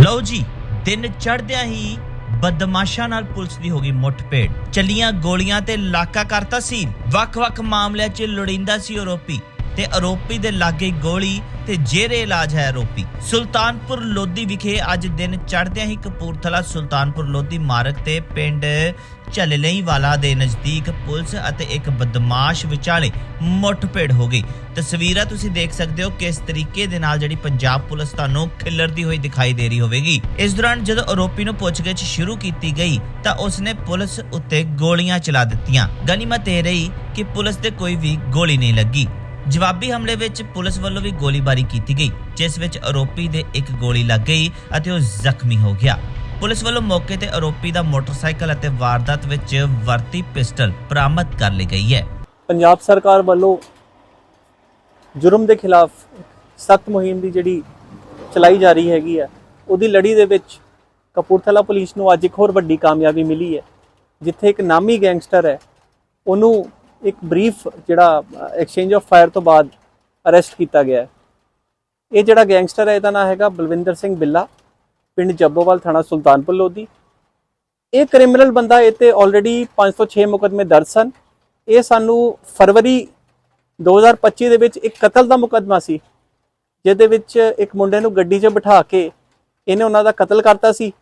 ਲਓ ਜੀ, ਦਿਨ ਚੜ੍ਹਦਿਆਂ ਹੀ ਬਦਮਾਸ਼ਾਂ ਨਾਲ ਪੁਲਿਸ ਦੀ ਹੋ ਗਈ ਮੁੱਠਭੇੜ ਚੱਲੀਆਂ ਗੋਲੀਆਂ ਤੇ ਲਾਕਾ ਕਰਤਾ ਸੀ। ਵੱਖ-ਵੱਖ ਮਾਮਲਿਆਂ 'ਚ ਲੋੜੀਂਦਾ ਸੀ ਆਰੋਪੀ ਤੇ ਆਰੋਪੀ ਦੇ ਲਾਗੇ ਗੋਲੀ ਤੇ ਜੇਰੇ ਇਲਾਜ ਹੈ ਆਰੋਪੀ। ਸੁਲਤਾਨਪੁਰ ਲੋਧੀ ਵਿਖੇ ਅੱਜ ਦਿਨ ਚੜ੍ਹਦਿਆਂ ਹੀ ਕਪੂਰਥਲਾ ਸੁਲਤਾਨਪੁਰ ਲੋਧੀ ਮਾਰਗ ਤੇ ਪਿੰਡ ਝਲਲਈ ਵਾਲਾ ਦੇ ਨਜ਼ਦੀਕ ਪੁਲਿਸ ਅਤੇ ਇੱਕ ਬਦਮਾਸ਼ ਵਿਚਾਲੇ ਮੁੱਠਭੇੜ ਹੋ ਗਈ। ਤਸਵੀਰਾਂ ਤੁਸੀਂ ਦੇਖ ਸਕਦੇ ਹੋ ਕਿਸ ਤਰੀਕੇ ਦੇ ਨਾਲ ਜਿਹੜੀ ਪੰਜਾਬ ਪੁਲਿਸ ਤੁਹਾਨੂੰ ਖਿਲਰਦੀ ਹੋਈ ਦਿਖਾਈ ਦੇ ਰਹੀ ਹੋਵੇਗੀ। ਇਸ ਦੌਰਾਨ ਜਦੋਂ ਆਰੋਪੀ ਨੂੰ ਪੁੱਛਗਿੱਛ ਸ਼ੁਰੂ ਕੀਤੀ ਗਈ ਤਾਂ ਉਸਨੇ ਪੁਲਿਸ ਉੱਤੇ ਗੋਲੀਆਂ ਚਲਾ ਦਿੱਤੀਆਂ। ਗਨੀਮਤ ਇਹ ਰਹੀ ਕਿ ਪੁਲਿਸ ਤੇ ਕੋਈ ਵੀ ਗੋਲੀ ਨਹੀਂ ਲੱਗੀ। ਜਵਾਬੀ ਹਮਲੇ ਵਿੱਚ ਪੁਲਿਸ ਵੱਲੋਂ ਵੀ ਗੋਲੀਬਾਰੀ ਕੀਤੀ ਗਈ, ਜਿਸ ਵਿੱਚ ਆਰੋਪੀ ਦੇ ਇੱਕ ਗੋਲੀ ਲੱਗ ਗਈ ਅਤੇ ਉਹ ਜ਼ਖਮੀ ਹੋ ਗਿਆ। ਪੁਲਿਸ ਵੱਲੋਂ ਮੌਕੇ ਤੇ ਆਰੋਪੀ ਦਾ ਮੋਟਰਸਾਈਕਲ ਅਤੇ ਵਾਰਦਾਤ ਵਿੱਚ ਵਰਤੀ ਪਿਸਟਲ ਬਰਾਮਦ ਕਰ ਲਈ ਗਈ ਹੈ। ਪੰਜਾਬ ਸਰਕਾਰ ਵੱਲੋਂ ਜੁਰਮ ਦੇ ਖਿਲਾਫ ਸਖਤ ਮੁਹਿੰਮ ਦੀ ਜਿਹੜੀ ਚਲਾਈ ਜਾ ਰਹੀ ਹੈਗੀ ਹੈ, ਉਹਦੀ ਲੜੀ ਦੇ ਵਿੱਚ ਕਪੂਰਥਲਾ ਪੁਲਿਸ ਨੂੰ ਅੱਜ ਇੱਕ ਹੋਰ ਵੱਡੀ ਕਾਮਯਾਬੀ ਮਿਲੀ ਹੈ, ਜਿੱਥੇ ਇੱਕ ਨਾਮੀ ਗੈਂਗਸਟਰ ਹੈ, ਉਹਨੂੰ ਇੱਕ ਬਰੀਫ ਜਿਹੜਾ ਐਕਸਚੇਂਜ ਆਫ ਫਾਇਰ ਤੋਂ ਬਾਅਦ ਅਰੈਸਟ ਕੀਤਾ ਗਿਆ ਇਹ ਜਿਹੜਾ ਗੈਂਗਸਟਰ ਹੈ, ਇਹਦਾ ਨਾਮ ਹੈਗਾ ਬਲਵਿੰਦਰ ਸਿੰਘ ਬਿੱਲਾ, ਪਿੰਡ ਜੱਬੋਵਾਲ ਥਾਣਾ ਸੁਲਤਾਨਪੁਰ ਲੋਧੀ। ਇਹ ਕ੍ਰਿਮੀਨਲ ਬੰਦਾ ਇਹ ਤੇ ਆਲਰੇਡੀ 5 ਤੋਂ 6 ਮੁਕਦਮੇ ਦਰਜ ਸਨ। ਇਹ ਸਾਨੂੰ ਫਰਵਰੀ 2025 ਦੇ ਵਿੱਚ ਇੱਕ ਕਤਲ ਦਾ ਮੁਕਦਮਾ ਸੀ, ਜਿਹਦੇ ਵਿੱਚ ਇੱਕ ਮੁੰਡੇ ਨੂੰ ਗੱਡੀ 'ਚ ਬਿਠਾ ਕੇ ਇਹਨੇ ਉਹਨਾਂ ਦਾ ਕਤਲ ਕਰਤਾ ਸੀ।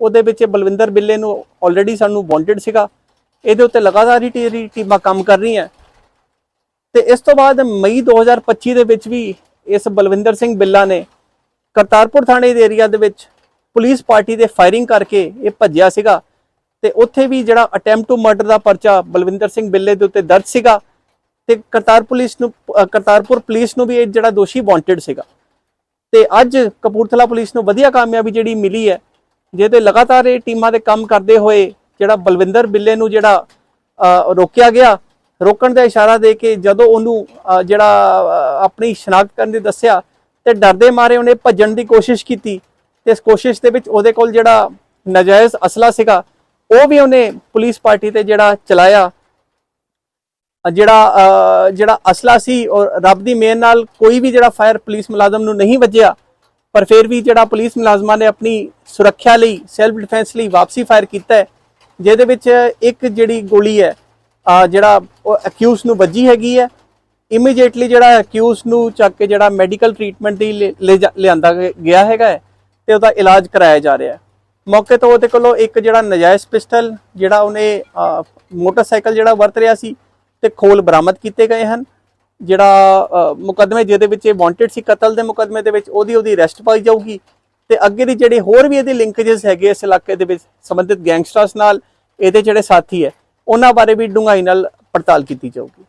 ਉਹਦੇ ਵਿੱਚ ਇਹ ਬਲਵਿੰਦਰ ਬਿੱਲੇ ਨੂੰ ਆਲਰੇਡੀ ਸਾਨੂੰ ਵਾਂਟਡ ਸੀਗਾ। ਇਹਦੇ ਉੱਤੇ ਲਗਾਤਾਰ ਹੀ ਟੀਮਾਂ ਕੰਮ ਕਰ ਰਹੀਆਂ। ਤੇ ਇਸ ਤੋਂ ਬਾਅਦ ਮਈ 2025 ਦੇ ਵਿੱਚ ਵੀ ਇਸ ਬਲਵਿੰਦਰ ਸਿੰਘ ਬਿੱਲਾ ਨੇ ਕਰਤਾਰਪੁਰ ਥਾਣੇ ਦੇ ਏਰੀਆ ਦੇ ਵਿੱਚ ਪੁਲਿਸ ਪਾਰਟੀ ਦੇ ਫਾਇਰਿੰਗ ਕਰਕੇ ਇਹ ਭੱਜਿਆ ਸੀਗਾ। ਤੇ ਉੱਥੇ ਵੀ ਜਿਹੜਾ ਅਟੈਂਪਟ ਟੂ ਮਰਡਰ ਦਾ ਪਰਚਾ ਬਲਵਿੰਦਰ ਸਿੰਘ ਬਿੱਲੇ ਦੇ ਉੱਤੇ ਦਰਜ ਸੀਗਾ ਤੇ ਕਰਤਾਰ ਪੁਲਿਸ ਨੂੰ ਕਰਤਾਰਪੁਰ ਪੁਲਿਸ ਨੂੰ ਵੀ ਇਹ ਜਿਹੜਾ ਦੋਸ਼ੀ ਵਾਂਟਡ ਸੀਗਾ। ਤੇ ਅੱਜ ਕਪੂਰਥਲਾ ਪੁਲਿਸ ਨੂੰ ਵਧੀਆ ਕਾਮਯਾਬੀ ਜਿਹੜੀ ਮਿਲੀ ਹੈ, ਜਿਹਦੇ ਲਗਾਤਾਰ ਇਹ ਟੀਮਾਂ ਦੇ ਕੰਮ ਕਰਦੇ ਹੋਏ ਜਿਹੜਾ ਬਲਵਿੰਦਰ ਬਿੱਲੇ ਨੂੰ ਜਿਹੜਾ ਰੋਕਿਆ ਗਿਆ, ਰੋਕਣ ਦਾ ਇਸ਼ਾਰਾ ਦੇ ਕੇ ਜਦੋਂ ਉਹਨੂੰ ਜਿਹੜਾ ਆਪਣੀ ਸ਼ਨਾਖਤ ਕਰਨ ਦੀ ਦੱਸਿਆ ਤੇ ਡਰਦੇ ਮਾਰੇ ਉਹਨੇ ਭੱਜਣ ਦੀ ਕੋਸ਼ਿਸ਼ ਕੀਤੀ ਤੇ ਇਸ ਕੋਸ਼ਿਸ਼ ਦੇ ਵਿੱਚ ਉਹਦੇ ਕੋਲ ਜਿਹੜਾ ਨਜਾਇਜ਼ ਅਸਲਾ ਸੀਗਾ, ਉਹ ਵੀ ਉਹਨੇ ਪੁਲਿਸ ਪਾਰਟੀ ਤੇ ਜਿਹੜਾ ਚਲਾਇਆ। ਜਿਹੜਾ ਜਿਹੜਾ ਅਸਲਾ ਸੀ ਔਰ ਰੱਬ ਦੀ ਮਿਹਰ ਨਾਲ ਕੋਈ ਵੀ ਜਿਹੜਾ ਫਾਇਰ ਪੁਲਿਸ ਮੁਲਾਜ਼ਮ ਨੂੰ ਨਹੀਂ ਵੱਜਿਆ, ਪਰ ਫਿਰ ਵੀ ਜਿਹੜਾ ਪੁਲਿਸ ਮੁਲਾਜ਼ਮਾਂ ਨੇ ਆਪਣੀ ਸੁਰੱਖਿਆ ਲਈ ਸੈਲਫ ਡਿਫੈਂਸ ਲਈ ਵਾਪਸੀ ਫਾਇਰ ਕੀਤਾ ਹੈ ਜਿਹਦੇ ਵਿੱਚ ਇੱਕ ਜਿਹੜੀ ਗੋਲੀ ਹੈ ਜਿਹੜਾ ਉਹ ਅਕਿਊਜ਼ ਨੂੰ ਵੱਜੀ ਹੈਗੀ ਹੈ ਇਮੀਡੀਏਟਲੀ ਜਿਹੜਾ ਅਕਿਊਜ਼ ਨੂੰ ਚੱਕ ਕੇ ਜਿਹੜਾ ਮੈਡੀਕਲ ਟ੍ਰੀਟਮੈਂਟ ਦੀ ਲੈ- ਲੈ ਲਿਆਂਦਾ ਗਿਆ ਹੈਗਾ ਹੈ ਤੇ ਉਹਦਾ ਇਲਾਜ ਕਰਾਇਆ ਜਾ ਰਿਹਾ ਹੈ। ਮੌਕੇ ਤੋਂ ਉਹਦੇ ਕੋਲੋਂ ਇੱਕ ਜਿਹੜਾ ਨਜਾਇਜ਼ ਪਿਸਟਲ ਜਿਹੜਾ ਉਹਨੇ ਮੋਟਰਸਾਈਕਲ ਜਿਹੜਾ ਵਰਤ ਰਿਹਾ ਸੀ ਤੇ ਖੋਲ ਬਰਾਮਦ ਕੀਤੇ ਗਏ ਹਨ। ਜਿਹੜਾ ਅ, ਮੁਕੱਦਮੇ ਜਿਹਦੇ ਵਿੱਚ ਇਹ ਵਾਂਟਡ ਸੀ ਕਤਲ ਦੇ ਮੁਕੱਦਮੇ ਦੇ ਵਿੱਚ ਉਹਦੀ ਉਹਦੀ ਅਰੈਸਟ ਪਾਈ ਜਾਊਗੀ ਤੇ ਅੱਗੇ ਦੀ ਜਿਹੜੇ ਹੋਰ ਵੀ ਇਹਦੇ ਲਿੰਕੇजेस ਹੈਗੇ ਇਸ ਇਲਾਕੇ ਦੇ ਵਿੱਚ ਸੰਬੰਧਿਤ ਗੈਂਗਸਟਰਸ ਨਾਲ ਇਹਦੇ ਜਿਹੜੇ ਸਾਥੀ ਹੈ ਉਹਨਾਂ ਬਾਰੇ ਵੀ ਡੂੰਘਾਈ ਨਾਲ ਪੜਤਾਲ ਕੀਤੀ ਜਾਊਗੀ।